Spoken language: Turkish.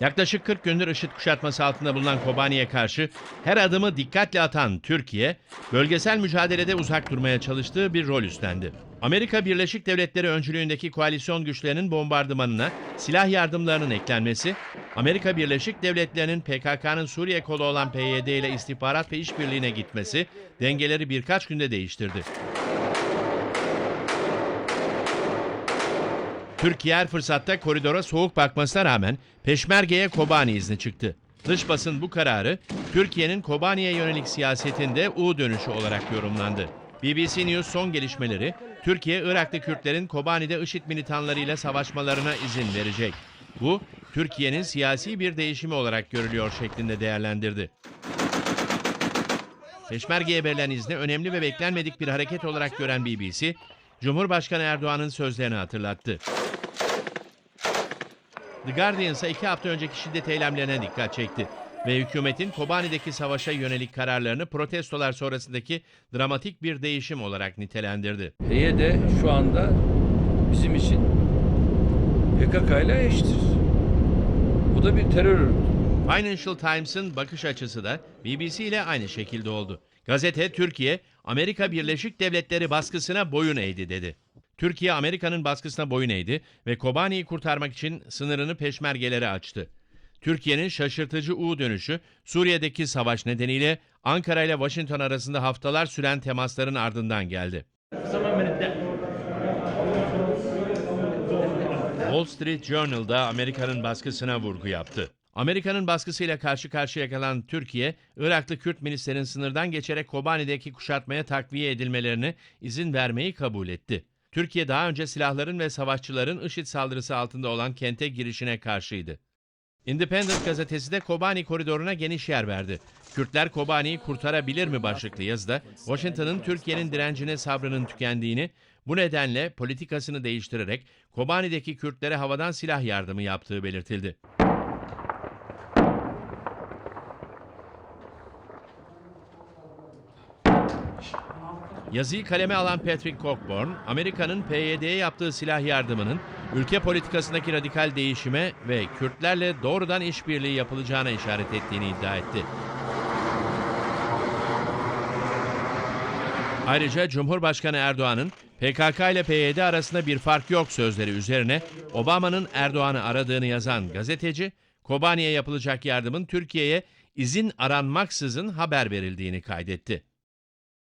Yaklaşık 40 gündür IŞİD kuşatması altında bulunan Kobani'ye karşı her adımı dikkatle atan Türkiye, bölgesel mücadelede uzak durmaya çalıştığı bir rol üstlendi. Amerika Birleşik Devletleri öncülüğündeki koalisyon güçlerinin bombardımanına silah yardımlarının eklenmesi, Amerika Birleşik Devletleri'nin PKK'nın Suriye kolu olan PYD ile istihbarat ve işbirliğine gitmesi dengeleri birkaç günde değiştirdi. Türkiye her fırsatta koridora soğuk bakmasına rağmen Peşmerge'ye Kobani izni çıktı. Dış basın bu kararı Türkiye'nin Kobani'ye yönelik siyasetinde U dönüşü olarak yorumlandı. BBC News son gelişmeleri Türkiye Iraklı Kürtlerin Kobani'de IŞİD militanlarıyla savaşmalarına izin verecek. Bu Türkiye'nin siyasi bir değişimi olarak görülüyor şeklinde değerlendirdi. Peşmergeye verilen izni önemli ve beklenmedik bir hareket olarak gören BBC, Cumhurbaşkanı Erdoğan'ın sözlerini hatırlattı. The Guardian ise iki hafta önceki şiddet eylemlerine dikkat çekti ve hükümetin Kobani'deki savaşa yönelik kararlarını protestolar sonrasındaki dramatik bir değişim olarak nitelendirdi. PYD şu anda bizim için PKK ile eşittir. Bu da bir terör örgütü. Financial Times'ın bakış açısı da BBC ile aynı şekilde oldu. Gazete Türkiye, Amerika Birleşik Devletleri baskısına boyun eğdi dedi. Türkiye Amerika'nın baskısına boyun eğdi ve Kobani'yi kurtarmak için sınırını peşmergelere açtı. Türkiye'nin şaşırtıcı U dönüşü Suriye'deki savaş nedeniyle Ankara ile Washington arasında haftalar süren temasların ardından geldi. Wall Street Journal'da Amerika'nın baskısına vurgu yaptı. Amerika'nın baskısıyla karşı karşıya kalan Türkiye, Iraklı Kürt milislerin sınırdan geçerek Kobani'deki kuşatmaya takviye edilmelerine izin vermeyi kabul etti. Türkiye daha önce silahların ve savaşçıların IŞİD saldırısı altında olan kente girişine karşıydı. Independent gazetesi de Kobani koridoruna geniş yer verdi. Kürtler Kobani'yi kurtarabilir mi başlıklı yazıda Washington'ın Türkiye'nin direncine sabrının tükendiğini, bu nedenle politikasını değiştirerek Kobani'deki Kürtlere havadan silah yardımı yaptığı belirtildi. Yazıyı kaleme alan Patrick Cockburn, Amerika'nın PYD'ye yaptığı silah yardımının ülke politikasındaki radikal değişime ve Kürtlerle doğrudan işbirliği yapılacağına işaret ettiğini iddia etti. Ayrıca Cumhurbaşkanı Erdoğan'ın PKK ile PYD arasında bir fark yok sözleri üzerine Obama'nın Erdoğan'ı aradığını yazan gazeteci, Kobani'ye yapılacak yardımın Türkiye'ye izin aranmaksızın haber verildiğini kaydetti.